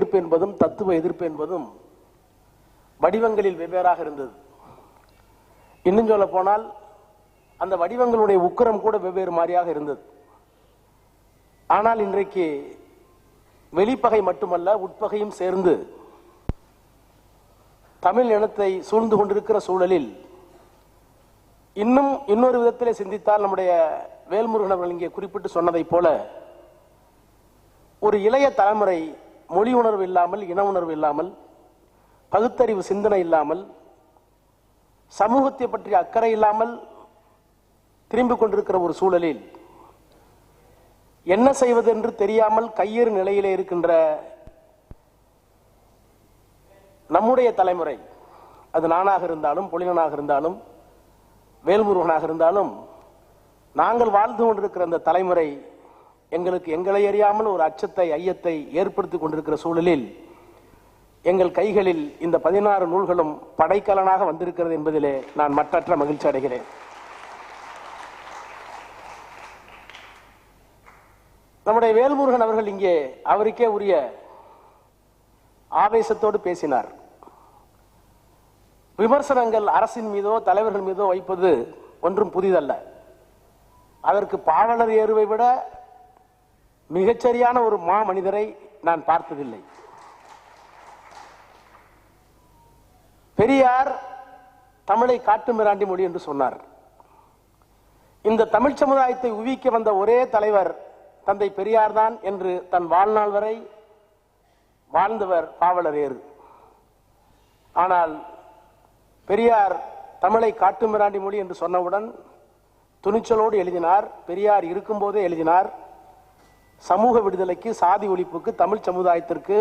எதிர்ப்பு என்பதும் தத்துவ எதிர்ப்பு என்பதும் வடிவங்களில் வெவ்வேறாக இருந்தது. இன்னும் சொல்ல போனால் அந்த வடிவங்களுடைய உக்கிரம் கூட வெவ்வேறு மாதிரியாக இருந்தது. ஆனால் இன்றைக்கு வெளிப்பகை மட்டுமல்ல உட்பகையும் சேர்ந்து தமிழ் இனத்தை சூழ்ந்து கொண்டிருக்கிற சூழலில் இன்னும் இன்னொரு விதத்திலே சிந்தித்தால் நம்முடைய வேல்முருகன் அவர்கள் இங்கே குறிப்பிட்டு சொன்னதைப் போல ஒரு இளைய தலைமுறை மொழி உணர்வு இல்லாமல் இன உணர்வு இல்லாமல் பகுத்தறிவு சிந்தனை இல்லாமல் சமூகத்தை பற்றிய அக்கறை இல்லாமல் திரும்பிக் கொண்டிருக்கிற ஒரு சூழலில் என்ன செய்வது என்று தெரியாமல் கையேறு நிலையிலே இருக்கின்ற நம்முடைய தலைமுறை அது நானாக இருந்தாலும் பொலினனாக இருந்தாலும் வேல்முருகனாக இருந்தாலும் நாங்கள் வாழ்ந்து கொண்டிருக்கிற அந்த தலைமுறை எங்களுக்கு எங்களை அறியாமல் ஒரு அச்சத்தை ஐயத்தை ஏற்படுத்திக் கொண்டிருக்கிற சூழலில் எங்கள் கைகளில் இந்த பதினாறு நூல்களும் படைக்கலனாக வந்திருக்கிறது என்பதிலே நான் மற்றற்ற மகிழ்ச்சி அடைகிறேன். நம்முடைய வேல்முருகன் அவர்கள் இங்கே அவருக்கே உரிய ஆவேசத்தோடு பேசினார். விமர்சனங்கள் அரசின் மீதோ தலைவர்கள் மீதோ வைப்பது ஒன்றும் புதிதல்ல. அதற்கு பாவலர் ஏறுவை விட மிகச்சரியான ஒரு மா மனிதரை நான் பார்த்ததில்லை. பெரியார் தமிழை காட்டு மிராண்டி மொழி என்று சொன்னார். இந்த தமிழ் சமுதாயத்தை உவிக்க வந்த ஒரே தலைவர் தந்தை பெரியார் தான் என்று தன் வாழ்நாள் வரை வாழ்ந்தவர் பாவலரேறு ஆனால் பெரியார் தமிழை காட்டு மிராண்டி மொழி என்று சொன்னவுடன் துணிச்சலோடு எழுதினார். பெரியார் இருக்கும்போதே எழுதினார். சமூக விடுதலைக்கு சாதி ஒழிப்புக்கு தமிழ் சமுதாயத்திற்கு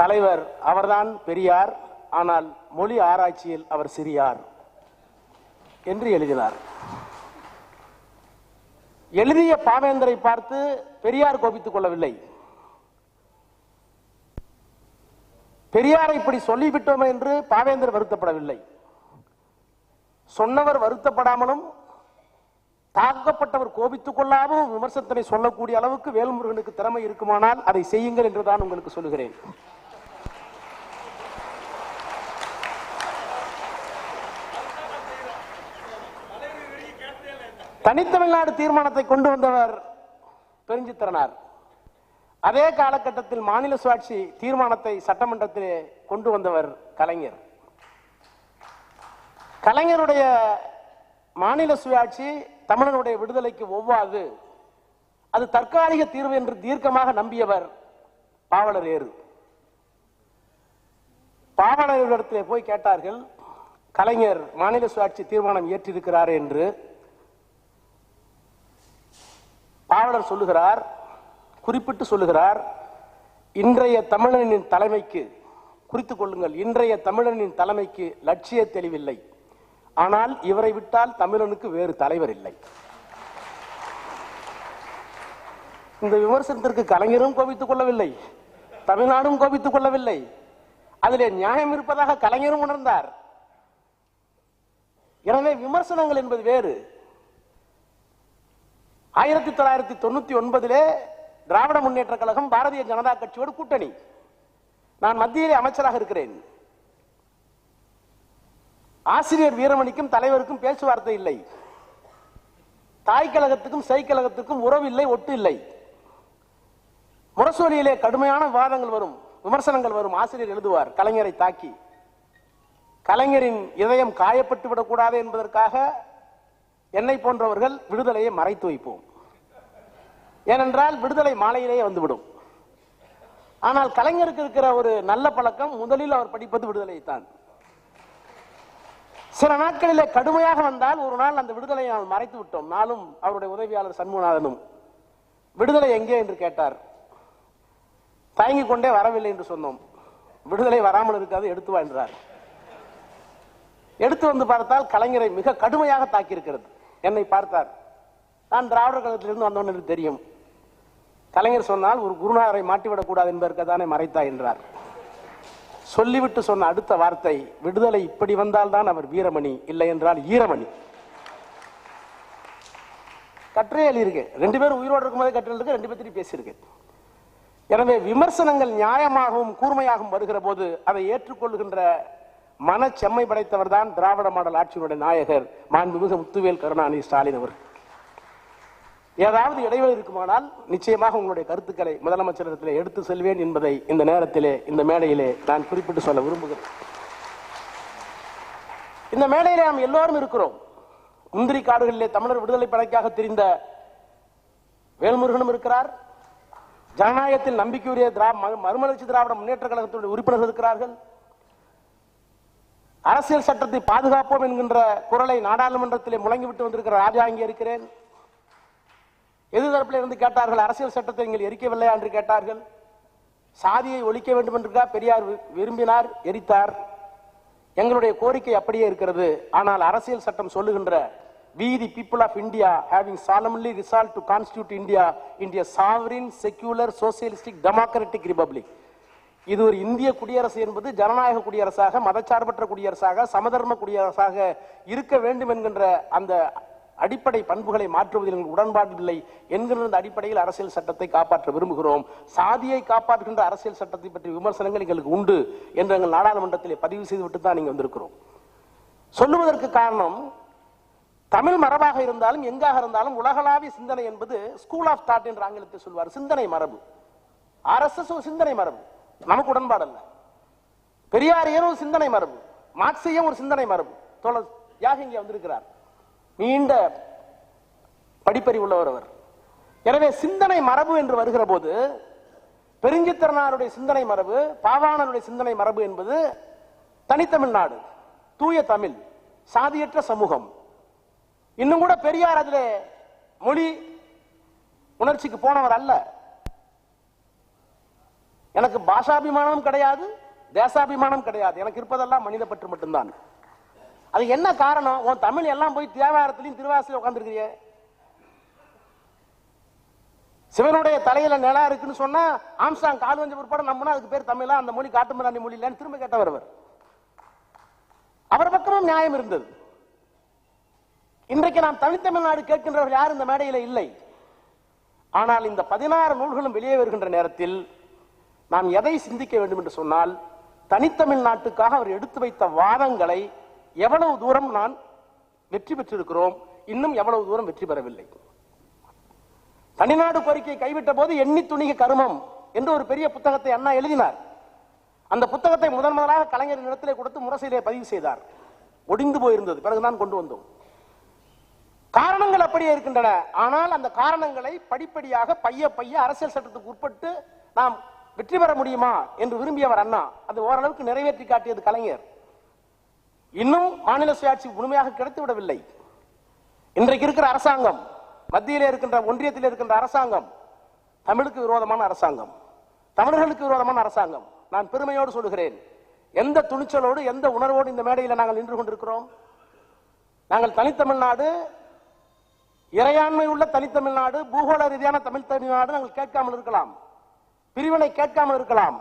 தலைவர் அவர்தான் பெரியார். ஆனால் மொழி ஆராய்ச்சியில் அவர் சிறியார் என்று எழுதினார். எழுதிய பாவேந்தரை பார்த்து பெரியார் கோபித்துக் கொள்ளவில்லை. பெரியாரை இப்படி சொல்லிவிட்டோம் என்று பாவேந்தர் வருத்தப்படவில்லை. சொன்னவர் வருத்தப்படாமலும் தாக்கப்பட்டவர் கோபித்துக் கொள்ளாமல் விமர்சனத்தினை சொல்லக்கூடிய அளவுக்கு வேல்முருகனுக்கு திறமை இருக்குமானால் அதை செய்யுங்கள் என்றுதான் உங்களுக்கு சொல்லுகிறேன். தனித்தமிழ்நாடு தீர்மானத்தை கொண்டு வந்தவர் பெருஞ்சித்திரனார். அதே காலகட்டத்தில் மாநில சுயாட்சி தீர்மானத்தை சட்டமன்றத்திலே கொண்டு வந்தவர் கலைஞர். கலைஞருடைய மாநில சுயாட்சி தமிழனுடைய விடுதலைக்கு ஒவ்வாது. அது தற்காலிக தீர்வு என்று தீர்க்கமாக நம்பியவர் பாவலர் ஏறு. பாவலரிடத்திலே போய் கேட்டார்கள் கலைஞர் மாநில சுயாட்சி தீர்மானம் ஏற்றிருக்கிறார் என்று. பாவலர் சொல்லுகிறார் குறிப்பிட்டு சொல்லுகிறார் இன்றைய தமிழனின் தலைமைக்கு குறித்துக் கொள்ளுங்கள் இன்றைய தமிழனின் தலைமைக்கு லட்சிய தெளிவில்லை. ஆனால் இவரை விட்டால் தமிழனுக்கு வேறு தலைவர் இல்லை. இந்த விமர்சனத்திற்கு கலைஞரும் கோபித்துக் கொள்ளவில்லை. தமிழ்நாடும் கோபித்துக் கொள்ளவில்லை. அதிலே நியாயம் இருப்பதாக கலைஞரும் உணர்ந்தார். எனவே விமர்சனங்கள் என்பது வேறு. ஆயிரத்தி தொள்ளாயிரத்தி தொண்ணூத்தி ஒன்பதிலே திராவிட முன்னேற்ற கழகம் பாரதிய ஜனதா கட்சியோடு கூட்டணி. நான் மத்தியிலே அமைச்சராக இருக்கிறேன். ஆசிரியர் வீரமணிக்கும் தலைவருக்கும் பேச்சுவார்த்தை இல்லை. தாய் கழகத்துக்கும் சை கழகத்துக்கும் உறவு இல்லை ஒட்டு இல்லை. முரசொலியிலே கடுமையான விவாதங்கள் வரும் விமர்சனங்கள் வரும் ஆசிரியர் எழுதுவார் கலைஞரை தாக்கி. கலைஞரின் இதயம் காயப்பட்டு விடக்கூடாது என்பதற்காக என்னை போன்றவர்கள் விடுதலையை மறைத்து வைப்போம். ஏனென்றால் விடுதலை மாலையிலேயே வந்துவிடும். ஆனால் கலைஞருக்கு இருக்கிற ஒரு நல்ல பழக்கம் முதலில் அவர் படிப்பது விடுதலை தான் சில நாட்களிலே கடுமையாக வந்தால் ஒரு நாள் அந்த விடுதலையை நாம் மறைத்து விட்டோம். நாளும் அவருடைய உதவியாளர் சண்முகநாதனும். விடுதலை எங்கே என்று கேட்டார். தயங்கிக் கொண்டே வரவில்லை என்று சொன்னோம். விடுதலை வராமல் இருக்காது எடுத்து வா என்றார். எடுத்து வந்து பார்த்தால் கலைஞரை மிக கடுமையாக தாக்கியிருக்கிறது. என்னை பார்த்தார். நான் திராவிடர் கழகத்திலிருந்து வந்தவன் என்று தெரியும். கலைஞர் சொன்னால் ஒரு குருநாதரை மாட்டிவிடக்கூடாது என்பதற்கு தானே மறைத்தா என்றார். சொல்லிவிட்டு சொன்ன அடுத்த வார்த்தை விடுதலை இப்படி வந்தால்தான் அவர் வீரமணி இல்லை என்றால் ஈரமணி. கட்டுரை எழுதியிருக்கு ரெண்டு பேரும் உயிரோடு இருக்கும்போது கட்டுரை இருக்கு ரெண்டு பேர்த்தையும் பேசியிருக்கு எனவே விமர்சனங்கள் நியாயமாகவும் கூர்மையாகவும் வருகிற போது அதை ஏற்றுக்கொள்கின்ற மன செம்மை படைத்தவர் தான் திராவிட மாடல் ஆட்சியினுடைய நாயகர் மாண்புமிகு முத்துவேல் கருணாநிதி ஸ்டாலின் அவர்கள். ஏதாவது இடைவெளி இருக்குமானால் நிச்சயமாக உங்களுடைய கருத்துக்களை முதலமைச்சரிடத்தில் எடுத்து செல்வேன் என்பதை இந்த நேரத்திலே இந்த மேடையிலே நான் குறிப்பிட்டு சொல்ல விரும்புகிறேன். இந்த மேடையிலே நாம் எல்லோரும் இருக்கிறோம். முந்திரி காடுகளிலே தமிழர் விடுதலை படைக்காக தெரிந்த வேல்முருகனும் இருக்கிறார். ஜனநாயகத்தில் நம்பிக்கையுரிய திரா- மறுமலர்ச்சி திராவிட முன்னேற்ற கழகத்தினுடைய உறுப்பினர்கள் இருக்கிறார்கள். அரசியல் சட்டத்தை பாதுகாப்போம் என்கின்ற குரலை நாடாளுமன்றத்திலே முழங்கிவிட்டு வந்திருக்கிற ராஜா இங்கே இருக்கிறேன். எதிர்தரப்பில் இருந்து கேட்டார்கள் அரசியல் சட்டத்தை நீங்கள் எரிக்கவில்லையா என்று கேட்டார்கள். சாதியை ஒழிக்க வேண்டும் என்று பெரியார் விரும்பினார் எரித்தார். எங்களுடைய கோரிக்கை அப்படியே இருக்கிறது. ஆனால் அரசியல் சட்டம் சொல்லுகின்ற we the people of india having solemnly resolved to constitute india into a sovereign secular socialistic democratic republic. இது ஒரு இந்திய குடியரசு என்பது ஜனநாயக குடியரசாக மதச்சார்பற்ற குடியரசாக சமதர்ம குடியரசாக இருக்க வேண்டும் என்கின்ற அந்த அடிப்படை பண்புகளை மாற்றுவதில் எங்களுக்கு உடன்பாடு இல்லை என்கிற அடிப்படையில் அரசியல் சட்டத்தை காப்பாற்ற விரும்புகிறோம். சாதியை காப்பாற்றுகின்ற அரசியல் சட்டத்தை பற்றி விமர்சனங்கள் எங்களுக்கு உண்டு என்று எங்கள் நாடாளுமன்றத்திலே பதிவு செய்துவிட்டு தான் நீங்க வந்திருக்கிறோம். சொல்லுவதற்கு காரணம் தமிழ் மரபாக இருந்தாலும் எங்காக இருந்தாலும் உலகளாவிய சிந்தனை என்பது ஸ்கூல் ஆஃப் தாட் என்று ஆங்கிலத்தில் சொல்வார். சிந்தனை மரபு. ஆர்எஸ்எஸ் ஒரு சிந்தனை மரபு. நமக்கு உடன்பாடு அல்ல. பெரியாரியர் ஒரு சிந்தனை மரபு? மார்க்சியம் ஒரு சிந்தனை மரபு? தோழர் யாக வந்திருக்கிறார். நீண்ட படிப்பறிவு உள்ளவர் அவர். எனவே சிந்தனை மரபு என்று வருகிற போது பெருஞ்சித்திரனாருடைய சிந்தனை மரபு பாவாணனுடைய சிந்தனை மரபு என்பது தனித்தமிழ்நாடு தூய தமிழ் சாதியற்ற சமூகம். இன்னும் கூட பெரியார் அதில் மொழி உணர்ச்சிக்கு போனவர் அல்ல. எனக்கு பாஷாபிமானம் கிடையாது தேசாபிமானம் கிடையாது. எனக்கு இருப்பதெல்லாம் மனித பற்று மட்டும்தான். அது என்ன காரணம்? உன் தமிழ் எல்லாம் போய் தேவாரத்திலையும் திருவாசலையும் உட்காந்துருக்கிறிய சிவனுடைய தலையில நிலா இருக்குன்னு சொன்னா ஆம்சாங் கால் வஞ்ச பிற்பாடு நம்மனா அதுக்கு பேர் தமிழா? அந்த மொழி காட்டுமிராண்டி மொழி இல்லைன்னு திரும்ப கேட்டவர் அவர். அவர் பக்கமும் நியாயம் இருந்தது. இன்றைக்கு நாம் தனித்தமிழ்நாடு கேட்கின்றவர்கள் யார் இந்த மேடையில இல்லை. ஆனால் இந்த பதினாறு நூல்களும் வெளியே வருகின்ற நேரத்தில் நாம் எதை சிந்திக்க வேண்டும் என்று சொன்னால் தனித்தமிழ்நாட்டுக்காக அவர் எடுத்து வைத்த வாதங்களை எவ்வளவு தூரம் நான் வெற்றி பெற்றிருக்கிறோம் இன்னும் எவ்வளவு தூரம் வெற்றி பெறவில்லை. தனிநாடு கோரிக்கை கைவிட்ட போது எண்ணி துணிக கருமம் என்று ஒரு பெரிய புத்தகத்தை அண்ணா எழுதினார். அந்த புத்தகத்தை முதன் முதலாக கலைஞரின் இடத்திலே கொடுத்து முரசிலே பதிவு செய்தார். ஒடிந்து போயிருந்தது. பிறகுதான் கொண்டு வந்தோம். காரணங்கள் அப்படியே இருக்கின்றன. ஆனால் அந்த காரணங்களை படிப்படியாக பைய பைய அரசியல் சட்டத்துக்கு உட்பட்டு நாம் வெற்றி பெற முடியுமா என்று விரும்பியவர் அண்ணா. அது ஓரளவுக்கு நிறைவேற்றி காட்டியது கலைஞர். இன்னும் மாநில சுயாட்சி முழுமையாக கிடைத்து விடவில்லை இன்றைக்கு இருக்கிற அரசாங்கம் மத்தியில் இருக்கின்ற ஒன்றியத்தில் இருக்கின்ற அரசாங்கம் தமிழுக்கு விரோதமான அரசாங்கம். தமிழர்களுக்கு விரோதமான அரசாங்கம். நான் பெருமையோடு சொல்லுகிறேன் எந்த துணிச்சலோடு எந்த உணர்வோடு இந்த மேடையில் நாங்கள் நின்று கொண்டிருக்கிறோம்? நாங்கள் தனித்தமிழ்நாடு இறையாண்மை உள்ள தனித்தமிழ்நாடு பூகோள ரீதியான தமிழ் தமிழ்நாடு நாங்கள் கேட்காமல் இருக்கலாம். பிரிவினை கேட்காமல் இருக்கலாம்.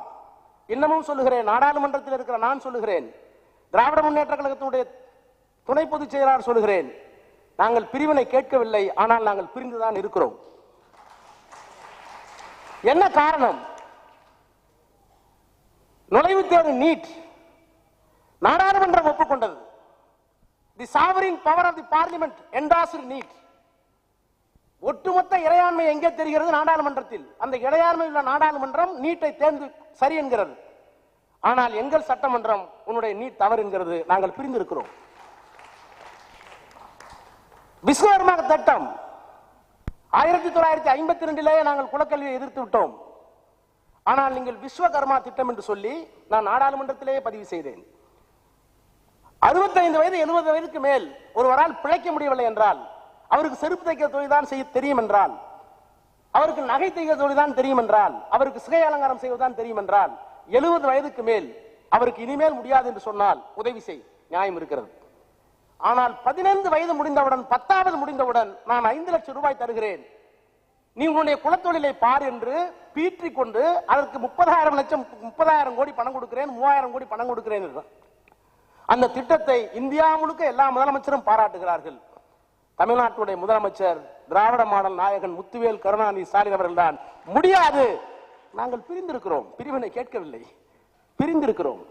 இன்னமும் சொல்லுகிறேன் நாடாளுமன்றத்தில் இருக்கிற நான் சொல்லுகிறேன் திராவிட முன்னேற்ற கழகத்தினுடைய துணை பொதுச் செயலாளர் சொல்லுகிறேன் நாங்கள் பிரிவினை கேட்கவில்லை ஆனால் நாங்கள் பிரிந்துதான் இருக்கிறோம். என்ன காரணம்? நுழைவுத் தேர்வு நீட் நாடாளுமன்றம் ஒப்புக்கொண்டது. The sovereign power of the parliament entrusted NEET ஒட்டுமொத்த இறையாண்மை எங்கே தெரிகிறது? நாடாளுமன்றத்தில். அந்த இறையாண்மை உள்ள நாடாளுமன்றம் நீட்டை தேர்ந்து சரி என்கிறது. ஆனால் எங்கள் சட்டமன்றம் உன்னுடைய நீட் தவறு என்கிறது நாங்கள் பிரிந்திருக்கிறோம். விஸ்வகர்மா திட்டம். ஆயிரத்தி தொள்ளாயிரத்தி ஐம்பத்தி ரெண்டிலேயே நாங்கள் குலக்கல்வியை எதிர்த்து விட்டோம். ஆனால் நீங்கள் விஸ்வகர்மா திட்டம் என்று சொல்லி நான் நாடாளுமன்றத்திலேயே பதிவு செய்தேன். அறுபத்தைந்து வயது எழுபது வயதுக்கு மேல் ஒருவரால் பிழைக்க முடியவில்லை என்றால் அவருக்கு செருப்பு தைக்கிற தொழில் தான் செய்ய தெரியும் என்றால் அவருக்கு நகை தைக்கிற தொழில் தான் தெரியும் என்றால் அவருக்கு சிகை அலங்காரம் செய்வதுதான் தெரியும் என்றால் எழுபது வயதுக்கு மேல் அவருக்கு இனிமேல் முடியாது என்று சொன்னால் உதவி செய் நியாயம் இருக்கிறது. ஆனால் பதினைந்து வயது முடிந்தவுடன் பத்தாவது முடிந்தவுடன் நான் ஐந்து லட்சம் ரூபாய் தருகிறேன். நீ உன்னுடைய குலத்தொழிலை பார் என்று பீற்றிக் கொண்டு அதற்கு முப்பதாயிரம் லட்சம் முப்பதாயிரம் கோடி பணம் கொடுக்கிறேன் மூவாயிரம் கோடி பணம் கொடுக்கிறேன் அந்த திட்டத்தை இந்தியா முழுக்க எல்லா முதலமைச்சரும் பாராட்டுகிறார்கள். தமிழ்நாட்டுடைய முதலமைச்சர் திராவிட மாடல் நாயகன் முத்துவேல் கருணாநிதி ஸ்டாலின் அவர்கள்தான். முடியாது. நாங்கள் பிரிந்திருக்கிறோம். பிரிவினை கேட்கவில்லை. பிரிந்திருக்கிறோம்.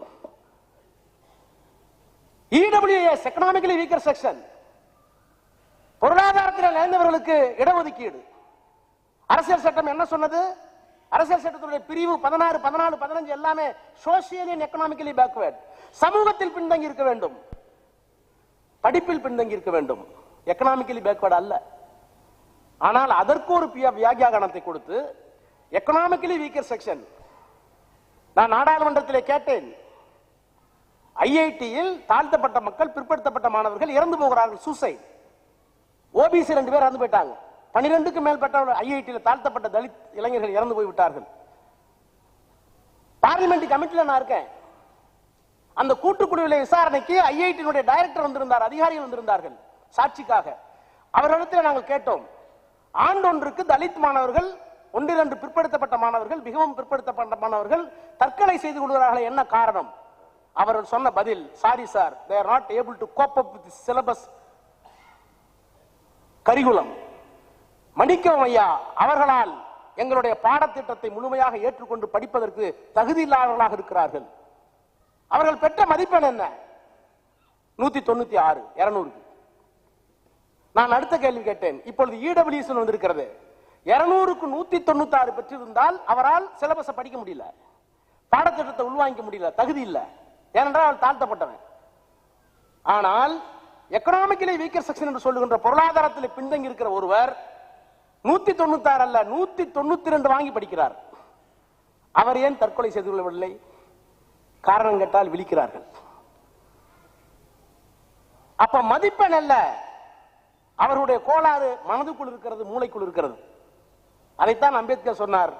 இடபிள்யூஎஸ் எக்கனாமிக்கலி வீக்கர் செக்ஷன் பொருளாதாரத்தில் இழந்தவர்களுக்கு இடஒதுக்கீடு. அரசியல் சட்டம் என்ன சொன்னது? அரசியல் சட்டத்துடைய பிரிவு பதினாறு பதினாலு பதினஞ்சு எல்லாமே சோசியலி அண்ட் எக்கனாமிக்கலி பேக்வேர்ட் சமூகத்தில் பின்தங்கி இருக்க வேண்டும். படிப்பில் பின்தங்கி இருக்க வேண்டும். எக்கனாமிக்கலி பேக்வேர்ட் அல்ல. ஆனால் அதற்கு ஒரு பிய- கொடுத்து எக்கனாமிக்கலி வீக்கர் செக்ஷன் நான் நாடாளுமன்றத்திலே கேட்டேன். ஐஐடியில் தாழ்த்தப்பட்ட மக்கள் பிற்படுத்தப்பட்ட மாணவர்கள் இறந்து போகிறார்கள் சூசைட் ஓபிசி ரெண்டு பேர் இறந்து போயிட்டாங்க. பனிரெண்டுக்கு மேற்பட்ட ஐஐடியில் தாழ்த்தப்பட்ட தலித் இளைஞர்கள் இறந்து போய் விட்டார்கள். பார்லிமெண்ட் கமிட்டியில் நான் இருக்கேன். அந்த கூட்டுக்குழுவில் விசாரணைக்கு ஐஐடியினுடைய டைரக்டர் வந்திருந்தார் அதிகாரிகள் வந்திருந்தார்கள் சாட்சிக்காக. அவர்களிடத்தில் நாங்கள் கேட்டோம். ஆண்டொன்றுக்கு தலித் மாணவர்கள் ஒன்றிரண்டு பிற்படுத்தப்பட்ட மாணவர்கள் மிகவும் பிற்படுத்தப்பட்ட மாணவர்கள் தற்கொலை செய்து கொள்கிறார்கள் என்ன காரணம்? அவர்கள் சொன்ன பதில் sorry sir they're not able to cope up with syllabus curriculum Manickam ஐயா அவர்களால் எங்களுடைய பாடத்திட்டத்தை முழுமையாக ஏற்றுக்கொண்டு படிப்பதற்கு தகுதி இல்லாதவர்களாக இருக்கிறார்கள். அவர்கள் பெற்ற மதிப்பெண் என்ன? நூத்தி தொண்ணூத்தி ஆறு இருநூறுக்கு. நான் அடுத்த கேள்வி கேட்டேன். இப்பொழுது இடபிள்யூஎஸ் வந்திருக்கிறது. இருநூறுக்கு நூத்தி தொண்ணூத்தி ஆறு பெற்றிருந்தால் அவரால் சிலபஸை படிக்க முடியல. பாடத்திட்டத்தை உள்வாங்கிக்க முடியல. தகுதி இல்ல. ஏனென்றால் அவர் தாழ்த்தப்பட்டவன். ஆனால் எக்கனாமிக்கலி வீக்கர் செக்ஷன் என்று சொல்லுகின்ற பொருளாதாரத்தில் பின்தங்கி இருக்கிற ஒருவர் நூத்தி தொண்ணூத்தி ஆறு அல்ல நூத்தி தொண்ணூத்தி ரெண்டு வாங்கி படிக்கிறார். அவர் ஏன் தற்கொலை செய்து கொள்ளவில்லை? காரணம் கேட்டால் விழிக்கிறார்கள். அப்ப மதிப்பெண் அல்ல. அவருடைய கோளாறு மனதுக்குள் இருக்கிறது மூளைக்குள் இருக்கிறது. அதைத்தான் அம்பேத்கர் சொன்னார்.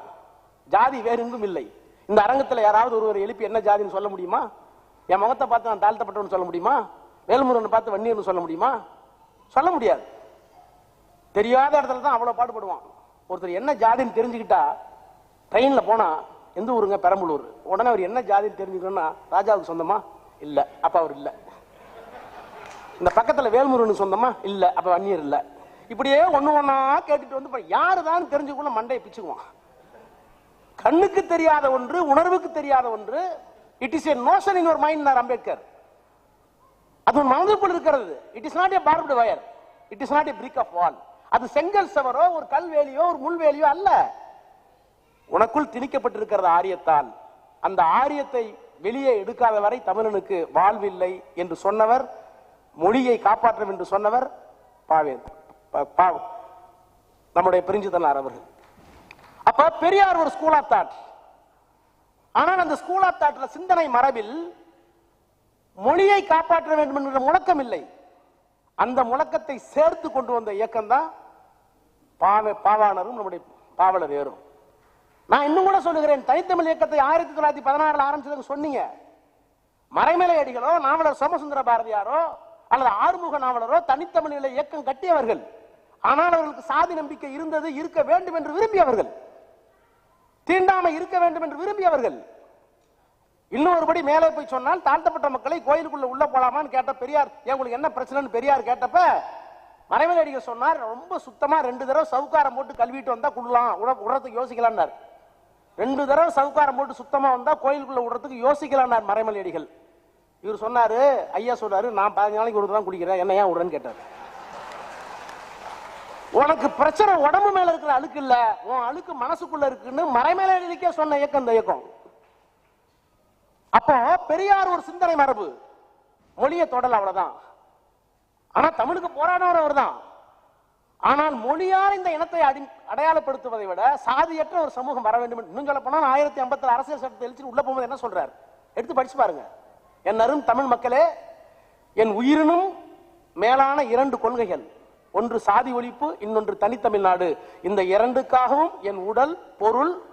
ஜாதி வேறெங்கும் இல்லை. இந்த அரங்கத்தில் யாராவது ஒருவர் எழுப்பி என்ன ஜாதின்னு சொல்ல முடியுமா? என் முகத்தை பார்த்து நான் தாழ்த்தப்பட்டவன் சொல்ல முடியுமா? வேல்முருகனை பார்த்து வன்னியர்னு சொல்ல முடியுமா? சொல்ல முடியாது. தெரியாத இடத்துல தான் அவ்வளோ பாடுபடுவான். ஒருத்தர் என்ன ஜாதின்னு தெரிஞ்சுக்கிட்டா ட்ரெயினில் போனால் எந்த ஊருங்க? பெரம்பலூர். உடனே அவர் என்ன ஜாதின்னு தெரிஞ்சுக்கணும்னா ராஜாவுக்கு சொந்தமா? இல்லை. அப்போ அவர் இல்லை. இந்த பக்கத்தில் வேல்முருகனுக்கு சொந்தமா? இல்லை. அப்போ வன்னியர் இல்லை. இப்படியே ஒண்ணு ஒன்னா கேட்டுட்டு வந்து இப்ப யாருதான் தெரிஞ்சுக்கணும் மண்டையை பிச்சுக்குவான். கண்ணுக்கு தெரியாத ஒன்று உணர்வுக்கு தெரியாத ஒன்று. It is a notion in ஒரு மைண்ட் அம்பேத்கர் அது உன் மனதுக்குள் இருக்கிறது. It is not a barbed wire it is not a brick of wall அது செங்கல் சவரோ ஒரு கல்வேலியோ ஒரு முள்வேலியோ அல்ல. உனக்குள் திணிக்கப்பட்டிருக்கிறது ஆரியத்தால் அந்த ஆரியத்தை வெளியே எடுக்காத வரை தமிழனுக்கு வாழ்வில்லை என்று சொன்னவர் மொழியை காப்பாற்றும் என்று சொன்னவர் பாவேந்தர். பாவம். நம்முடைய பிரிஞ்சுதனார் அவர்கள். அப்ப பெரியார் ஒரு ஸ்கூல் ஆஃப் தாட் ஆனால் அந்த ஸ்கூல் ஆஃப் தாட்ல சிந்தனை மரபில் மொழியை காப்பாற்ற வேண்டும் என்கிற முழக்கம் இல்லை. அந்த முழக்கத்தை சேர்த்து கொண்டு வந்த இயக்கம் தான் பாவ பாவாளரும் நம்முடைய பாவலர் ஏறும். நான் இன்னும் கூட சொல்லுகிறேன் தனித்தமிழ் இயக்கத்தை ஆயிரத்தி தொள்ளாயிரத்தி பதினாறுல ஆரம்பிச்சதுக்கு சொன்னீங்க. மறைமலை அடிகளோ நாவலர் சோமசுந்தர பாரதியாரோ அல்லது ஆறுமுக நாவலரோ தனித்தமிழில் இயக்கம் கட்டியவர்கள். ஆனால் அவர்களுக்கு சாதி நம்பிக்கை இருந்தது இருக்க வேண்டும் என்று விரும்பியவர்கள். தீண்டாமை இருக்க வேண்டும் என்று விரும்பியவர்கள். இன்னொருபடி மேலே போய் சொன்னால் தாழ்த்தப்பட்ட மக்களை கோயிலுக்குள்ள உள்ள போலாமான்னு கேட்ட பெரியார் ஏன் உங்களுக்கு என்ன பிரச்சனைன்னு பெரியார் கேட்டப்ப மறைமலையடிகள் சொன்னார் ரொம்ப சுத்தமா ரெண்டு தடவை சவுக்காரம் போட்டு கழுவிட்டு வந்தா குடலாம் உட- யோசிக்கலாம்னார் ரெண்டு தடவை சவுக்காரம் போட்டு சுத்தமா வந்தா கோயிலுக்குள்ள விடுறதுக்கு யோசிக்கலாம்னார் மறைமலை அடிகள் இவர் சொன்னாரு ஐயா சொன்னாரு நான் பதினஞ்சு நாளைக்கு ஒரு தான் குடிக்கிறேன் என்ன ஏன் விடுறேன்னு கேட்டார். உனக்கு பிரச்சனை உடம்பு மேல இருக்கிற அழுக்கு இல்ல உன் அழுக்கு மனசுக்குள்ள இருக்குன்னு மறைமேல எழுதிக்க சொன்ன இயக்கம் இந்த இயக்கம். அப்போ பெரியார் ஒரு சிந்தனை மரபு. மொழியை தொடல அவ்வளவுதான். ஆனா தமிழுக்கு போராடினவர் அவர்தான். ஆனால் மொழியால் இந்த இனத்தை அடி அடையாளப்படுத்துவதை விட சாதியற்ற ஒரு சமூகம் வர வேண்டும் இன்னும் சொல்ல போனால் ஆயிரத்தி ஐம்பத்தி அரசியல் சட்டத்தை எழுச்சி உள்ள போகும்போது என்ன சொல்றார்? எடுத்து படிச்சு பாருங்க. என் அரும் தமிழ் மக்களே என் உயிரினும் மேலான இரண்டு கொள்கைகள். ஒன்று சாதி ஒழிப்பு இன்னொன்று தனித்தமிழ்நாடு. இந்த இரண்டுக்காகவும் என் உடல் பொருள்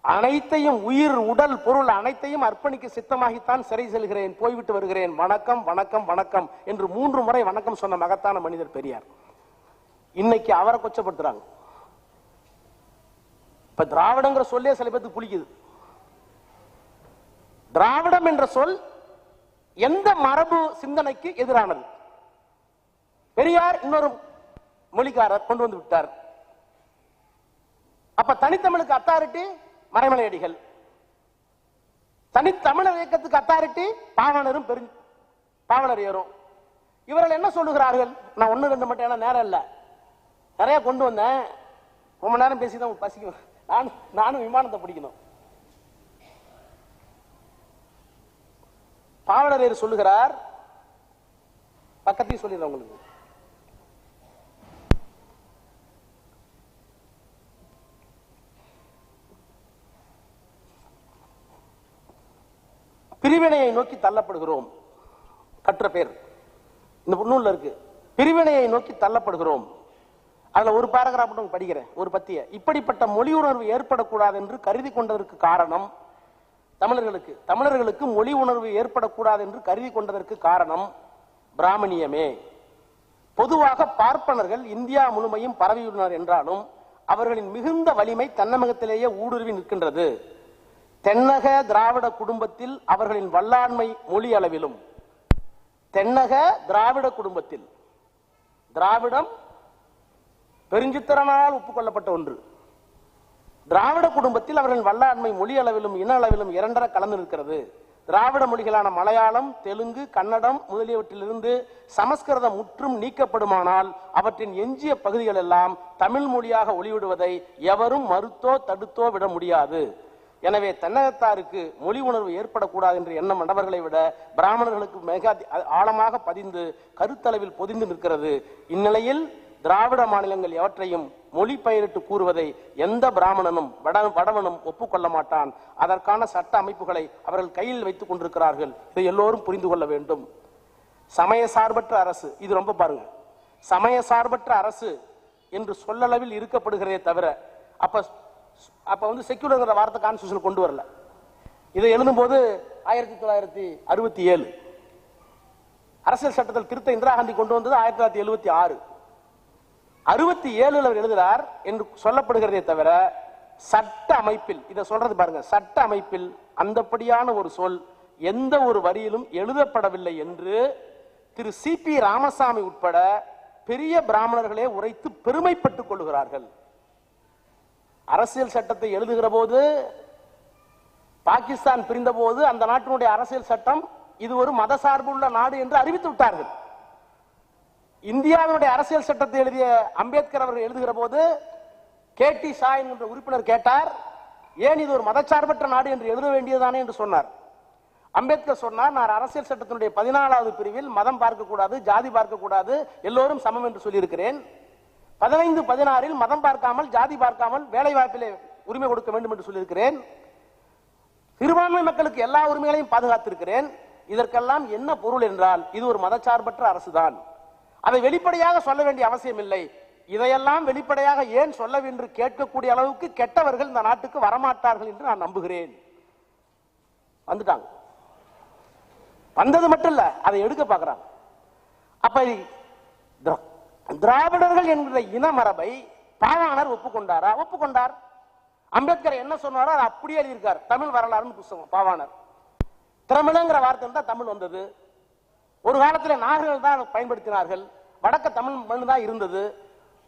அனைத்தையும் உயிர் உடல் பொருள் அனைத்தையும் அர்ப்பணிக்க சித்தமாகித்தான் சிறை செல்கிறேன் போய்விட்டு வருகிறேன். வணக்கம் வணக்கம் வணக்கம் என்று மூன்று முறை வணக்கம் சொன்ன மகத்தான மனிதர் பெரியார். இன்னைக்கு அவரை கொச்சப்படுத்துறாங்க. இப்ப திராவிடங்கிற சொல்லே சில பேருக்கு புளிக்குது. திராவிடம் என்ற சொல் எந்த மரபு சிந்தனைக்கு எதிரானது? பெரியார் இன்னொரு மொழிக்காரர் கொண்டு வந்து விட்டார். அப்ப தனித்தமிழுக்கு அத்தாரிட்டி மறைமலையடிகள். தனித்தமிழர் இயக்கத்துக்கு அத்தாரிட்டி பாவனரும் பெரு பாவனர் ஏறும். இவர்கள் என்ன சொல்லுகிறார்கள்? நான் ஒண்ணு ரெண்டு மட்டும் ஏன்னா நேரம் இல்ல. நிறைய கொண்டு வந்தேன். ரொம்ப நேரம் பேசி தான் பசிக்கும் நானும் நானும் விமானத்தை பிடிக்கணும். பாவலரேர் சொல்லுகிறார். பக்கத்தையும் சொல்லிடுறேன் உங்களுக்கு. பிரிவினையை நோக்கி தள்ளப்படுகிறோம். கற்ற பேர். இந்த நூல்ல இருக்கு. பிரிவினையை நோக்கி தள்ளப்படுகிறோம். அதுல ஒரு பேராகிராஃப் மட்டும் படிக்கிறேன் ஒரு பத்திய. இப்படிப்பட்ட மொழி உணர்வு ஏற்படக்கூடாது என்று கருதி கொண்டதற்கு காரணம் தமிழர்களுக்கு. தமிழர்களுக்கு மொழி உணர்வு ஏற்படக்கூடாது என்று கருதி கொண்டதற்கு காரணம் பிராமணியமே. பொதுவாக பார்ப்பனர்கள் இந்தியா முழுமையும் பரவியுள்ளனர் என்றாலும் அவர்களின் மிகுந்த வலிமை தன்னமகத்திலேயே ஊடுருவி நிற்கின்றது. தென்னக திராவிட குடும்பத்தில் அவர்களின் வல்லாண்மை மொழி அளவிலும் தென்னக திராவிட குடும்பத்தில் திராவிடம் பெருஞ்சித்திரனால் ஒப்புக்கொள்ளப்பட்ட ஒன்று. திராவிட குடும்பத்தில் அவர்களின் வல்லாண்மை மொழி அளவிலும் இன அளவிலும் இரண்டர கலந்து நிற்கிறது. திராவிட மொழிகளான மலையாளம் தெலுங்கு கன்னடம் முதலியவற்றிலிருந்து சமஸ்கிருதம் முற்றும் நீக்கப்படுமானால் அவற்றின் எஞ்சிய பகுதிகள் எல்லாம் தமிழ் மொழியாக ஒளிவிடுவதை எவரும் மறுத்தோ தடுத்தோ விட முடியாது. எனவே தென்னகத்தாருக்கு மொழி உணர்வு ஏற்படக்கூடாது என்ற எண்ணம் மண்டவர்களை விட பிராமணர்களுக்கு மிக ஆழமாக பதிந்து கருத்தளவில் பொதிந்து நிற்கிறது. இந்நிலையில் திராவிட மாநிலங்கள் எவற்றையும் மொழி பெயரிட்டு கூறுவதை எந்த பிராமணனும் வட- வடவனும் ஒப்புக்கொள்ள மாட்டான். அதற்கான சட்ட அமைப்புகளை அவர்கள் கையில் வைத்துக் கொண்டிருக்கிறார்கள். இதை எல்லோரும் புரிந்து கொள்ள வேண்டும். சமய சார்பற்ற அரசு இது ரொம்ப பாருங்க. சமய சார்பற்ற அரசு என்று சொல்லளவில் இருக்கப்படுகிறதே தவிர அப்ப அப்ப வந்து செக்யூலர்ங்கிற வார்த்தை கான்ஸ்டியூஷன் கொண்டு வரல. இதை எழுதும்போது ஆயிரத்தி தொள்ளாயிரத்தி அறுபத்தி ஏழு. அரசியல் சட்டத்தில் திருத்த இந்திரா காந்தி கொண்டு வந்தது ஆயிரத்தி தொள்ளாயிரத்தி எழுபத்தி ஆறு. அறுபத்தி ஏழுல அவர் எழுதுகிறார் என்று சொல்லப்படுகிறதே தவிர சட்ட அமைப்பில் இதை சொல்றது பாருங்க சட்ட அமைப்பில் அந்தப்படியான ஒரு சொல் எந்த ஒரு வரியிலும் எழுதப்படவில்லை என்று திரு சி பி ராமசாமி உட்பட பெரிய பிராமணர்களே உரைத்து பெருமைப்பட்டுக் கொள்கிறார்கள். அரசியல் சட்டத்தை எழுதுகிற போது பாகிஸ்தான் பிரிந்த போது அந்த நாட்டினுடைய அரசியல் சட்டம் இது ஒரு மத சார்பு உள்ள நாடு என்று அறிவித்து விட்டார்கள். இந்தியாவினுடைய அரசியல் சட்டத்தை எழுதிய அம்பேத்கர் அவர்கள் எழுதுகிற போது கே டி ஷா என்ற உறுப்பினர் கேட்டார் ஏன் இது ஒரு மதச்சார்பற்ற நாடு என்று எழுத வேண்டியதுதானே? என்று சொன்னார். அம்பேத்கர் சொன்னார் நான் அரசியல் சட்டத்தினுடைய பதினாலாவது பிரிவில் மதம் பார்க்கக்கூடாது ஜாதி பார்க்கக்கூடாது எல்லோரும் சமம் என்று சொல்லியிருக்கிறேன். பதினைந்து பதினாறில் மதம் பார்க்காமல் ஜாதி பார்க்காமல் வேலை வாய்ப்பிலே உரிமை கொடுக்க வேண்டும் என்று சொல்லியிருக்கிறேன். சிறுபான்மை மக்களுக்கு எல்லா உரிமைகளையும் பாதுகாத்திருக்கிறேன். இதற்கெல்லாம் என்ன பொருள் என்றால் இது ஒரு மதச்சார்பற்ற அரசுதான். அதை வெளிப்படையாக சொல்ல வேண்டிய அவசியம் இல்லை. இதையெல்லாம் வெளிப்படையாக ஏன் சொல்ல என்று கேட்கக்கூடிய அளவுக்கு கெட்டவர்கள் இந்த நாட்டுக்கு வரமாட்டார்கள் என்று நான் நம்புகிறேன். வந்துட்டாங்க. வந்தது மட்டும் இல்ல அதை எடுக்க பார்க்கிறாங்க. அப்ப திராவிடர்கள் என்கிற இன மரபை பாவாணர் ஒப்புக்கொண்டாரா? ஒப்புக்கொண்டார். அம்பேத்கர் என்ன சொன்னாரோ அதை அப்படியே எழுதியிருக்கார். தமிழ் வரலாறுன்னு புஸ்தகம் பாவாணர். திரமிழங்கிற வார்த்தை தான் தமிழ் வந்தது. ஒரு காலத்தில் நாகர்கள் தான் பயன்படுத்தினார்கள். வடக்க தமிழ் மண் தான் இருந்தது.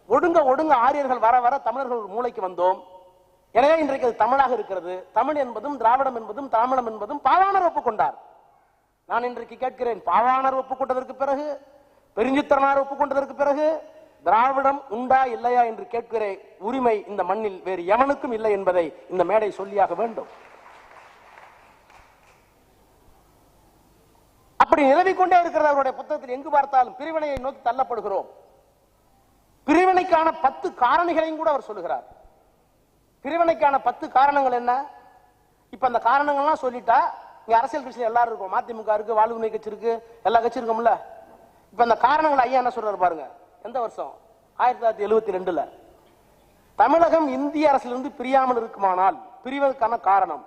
ஒடுங்க ஒடுங்க ஆரியர்கள் வர வர தமிழர்கள் ஒரு மூளைக்கு வந்தோம். எனவே இன்றைக்கு அது தமிழாக இருக்கிறது. தமிழ் என்பதும் திராவிடம் என்பதும் தாமிழம் என்பதும் பாவாணர் ஒப்புக்கொண்டார். நான் இன்றைக்கு கேட்கிறேன் பாவாணர் ஒப்புக்கொண்டதற்கு பிறகு பெருஞ்சித்திரனார் ஒப்புக்கொண்டதற்கு பிறகு திராவிடம் உண்டா இல்லையா என்று கேட்கிற உரிமை இந்த மண்ணில் வேறு எவனுக்கும் இல்லை என்பதை இந்த மேடை சொல்லியாக வேண்டும். அப்படி நிலவிக்கொண்டே இருக்கிறது அவருடைய புத்தகத்தில். எங்கு பார்த்தாலும் பிரிவினையை நோக்கி தள்ளப்படுகிறோம். பிரிவினைக்கான பத்து காரணிகளையும் கூட அவர் சொல்லுகிறார். பிரிவினைக்கான பத்து காரணங்கள் என்ன? இப்ப அந்த காரணங்கள்லாம் சொல்லிட்டா இங்க அரசியல் கட்சியில் எல்லாரும் இருக்கும். மதிமுக இருக்கு வாழ்வுரிமை கட்சி இருக்கு எல்லா கட்சியும் இருக்கும்ல? இப்ப அந்த காரணங்கள் ஐயா என்ன சொல்றாரு பாருங்க. எந்த வருஷம்? ஆயிரத்தி தொள்ளாயிரத்தி எழுபத்தி ரெண்டுல. தமிழகம் இந்திய அரசிலிருந்து பிரியாமல் இருக்குமானால் பிரிவதற்கான காரணம்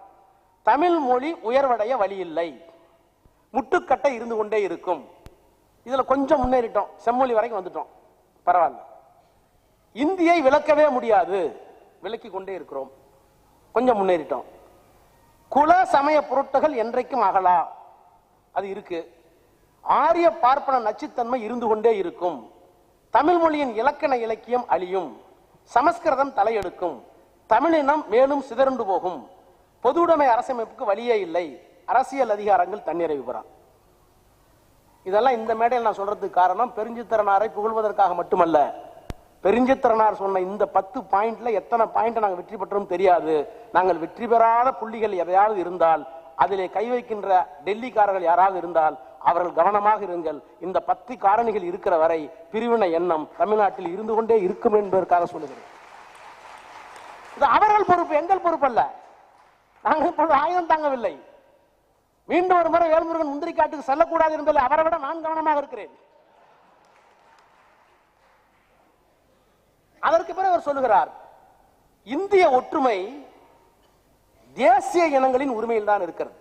தமிழ் மொழி உயர்வடைய வழியில்லை. முட்டுக்கட்டை இருந்து கொண்டே இருக்கும். இதுல கொஞ்சம் முன்னேறிட்டோம். செம்மொழி வரைக்கும் வந்துட்டோம். பரவாயில்ல. இந்தியை விளக்கவே முடியாது. விளக்கி கொண்டே இருக்கிறோம். கொஞ்சம் முன்னேறிட்டோம். குல சமய பொருட்கள் என்றைக்கும் அகலா அது இருக்கு. ஆரிய பார்ப்பன நச்சுத்தன்மை இருந்து கொண்டே இருக்கும். தமிழ் மொழியின் இலக்கண இலக்கியம் அழியும். சமஸ்கிருதம் தலையெடுக்கும். தமிழினம் மேலும் சிதறண்டு போகும். பொதுவுடைமை அரசமைப்புக்கு வழியே இல்லை. அரசியல் அதிகாரங்கள் தன்னிறைவு பெறான் இதெல்லாம் இந்த மேடையில் நான் சொல்றதுக்கு காரணம் பெருஞ்சித்திரனாரை புகழ்வதற்காக மட்டுமல்ல. பெருஞ்சித்திரனார் சொன்ன இந்த பத்து பாயிண்ட்ல எத்தனை பாயிண்ட் நாங்கள் வெற்றி பெற்றோம் தெரியாது. நாங்கள் வெற்றி பெறாத புள்ளிகள் எதையாவது இருந்தால் அதிலே கை வைக்கின்ற டெல்லிக்காரர்கள் யாராவது இருந்தால் அவர்கள் கவனமாக இருங்கள். இந்த பத்து காரணிகள் இருக்கிற வரை பிரிவினை எண்ணம் தமிழ்நாட்டில் இருந்து கொண்டே இருக்கும் என்பதற்காக சொல்லுகிறேன். இது அவர்கள் பொறுப்பு எங்கள் பொறுப்பு அல்ல. நாங்கள் இப்பொழுது ஆயுதம் தாங்கவில்லை. மீண்டும் ஒரு முறை வேல்முருகன் முந்திரி காட்டுக்கு செல்லக்கூடாது என்பதில் அவரை விட நான் கவனமாக இருக்கிறேன். அதற்கு பிறகு அவர் சொல்லுகிறார் இந்திய ஒற்றுமை தேசிய இனங்களின் உரிமையில் தான் இருக்கிறது.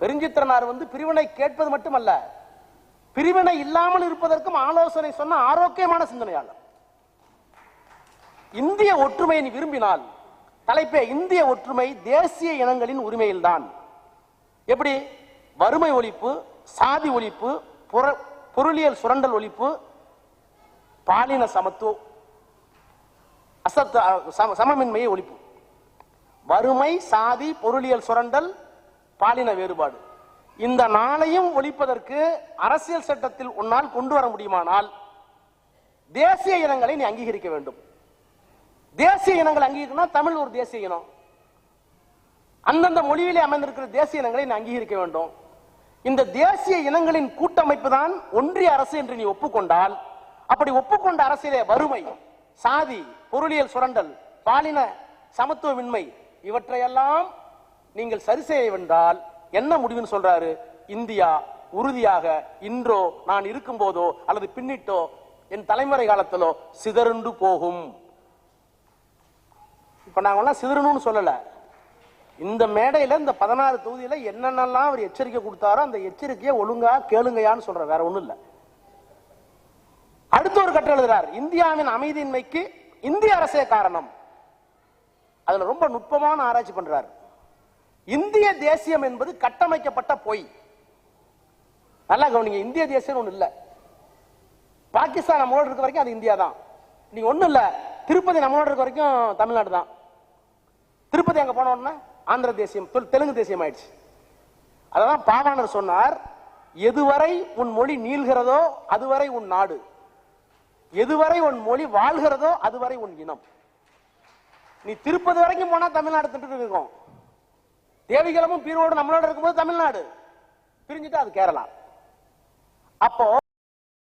பெருஞ்சித்திரனார் வந்து பிரிவினை கேட்பது மட்டுமல்ல பிரிவினை இல்லாமல் இருப்பதற்கும் ஆலோசனை சொன்ன ஆரோக்கியமான சிந்தனையாளர். இந்திய ஒற்றுமையை நீ விரும்பினால் தலைப்பே இந்திய ஒற்றுமை தேசிய இனங்களின் உரிமையில்தான். எப்படி? வறுமை ஒழிப்பு சாதி ஒழிப்பு பொருளியல் சுரண்டல் ஒழிப்பு பாலின சமத்துவம் அசத்த சம- சமமின்மையை ஒழிப்பு. வறுமை சாதி பொருளியல் சுரண்டல் பாலின வேறுபாடு. இந்த நாளையும் ஒழிப்பதற்கு அரசியல் சட்டத்தில் உன்னால் கொண்டு வர முடியுமானால் தேசிய இனங்களை நீ அங்கீகரிக்க வேண்டும். தேசிய இனங்களை அங்கீகரிக்கணும் தமிழ் ஒரு தேசிய இனம். அந்தந்த மொழியிலே அமைந்திருக்கிற தேசிய இனங்களை நீ அங்கீகரிக்க வேண்டும். இந்த தேசிய இனங்களின் கூட்டமைப்பு தான் ஒன்றிய அரசு என்று நீ ஒப்புக்கொண்டால் அப்படி ஒப்புக்கொண்ட அரசியலே வறுமை சாதி பொருளியல் சுரண்டல் பாலின சமத்துவமின்மை இவற்றையெல்லாம் நீங்கள் சரி செய்ய வென்றால் என்ன முடிவுன்னு சொல்றாரு? இந்தியா உறுதியாக இன்றோ நான் இருக்கும் போதோ அல்லது பின்னிட்டோ என் தலைமுறை காலத்திலோ சிதறுண்டு போகும். இப்ப நாங்கெல்லாம் சிதறணும்னு சொல்லல. இந்த மேடையில இந்த பதினாறு தொகுதியில என்னென்னலாம் அவர் எச்சரிக்கை கொடுத்தாரோ அந்த எச்சரிக்கையை ஒழுங்கா கேளுங்கயான்னு சொல்ற வேற ஒண்ணும் இல்ல. அடுத்த ஒரு கட்டம் எழுதுறார். இந்தியாவின் அமைதியின்மைக்கு இந்திய அரசே காரணம். அதுல ரொம்ப நுட்பமான ஆராய்ச்சி பண்றாரு. இந்திய தேசியம் என்பது கட்டமைக்கப்பட்ட பொய். நல்லா கவனிங்க இந்திய தேசியம் ஒண்ணு இல்ல. பாகிஸ்தான் நம்மளோட இருக்க வரைக்கும் அது இந்தியா தான் நீங்க ஒண்ணும் இல்ல திருப்பதி நம்மளோட இருக்க வரைக்கும் தமிழ்நாடு தான் திருப்பதி அங்க போன உடனே ஆந்திர தேசியம் தெலுங்கு தேசியம் ஆயிடுச்சு. அதான் பாவாணர் சொன்னார் எதுவரை உன் மொழி நீள்கிறதோ அதுவரை உன் நாடு. எதுவரை உன் மொழி வாழ்கிறதோ அதுவரை உன் இனம். நீ திருப்பதி வரைக்கும் போனா தமிழ்நாடு திட்டு இருக்கும். தேவிகளமும் பீரோடு நம்மளோட இருக்கும்போது தமிழ்நாடு. பிரிஞ்சுட்டு அது கேரளா. அப்போ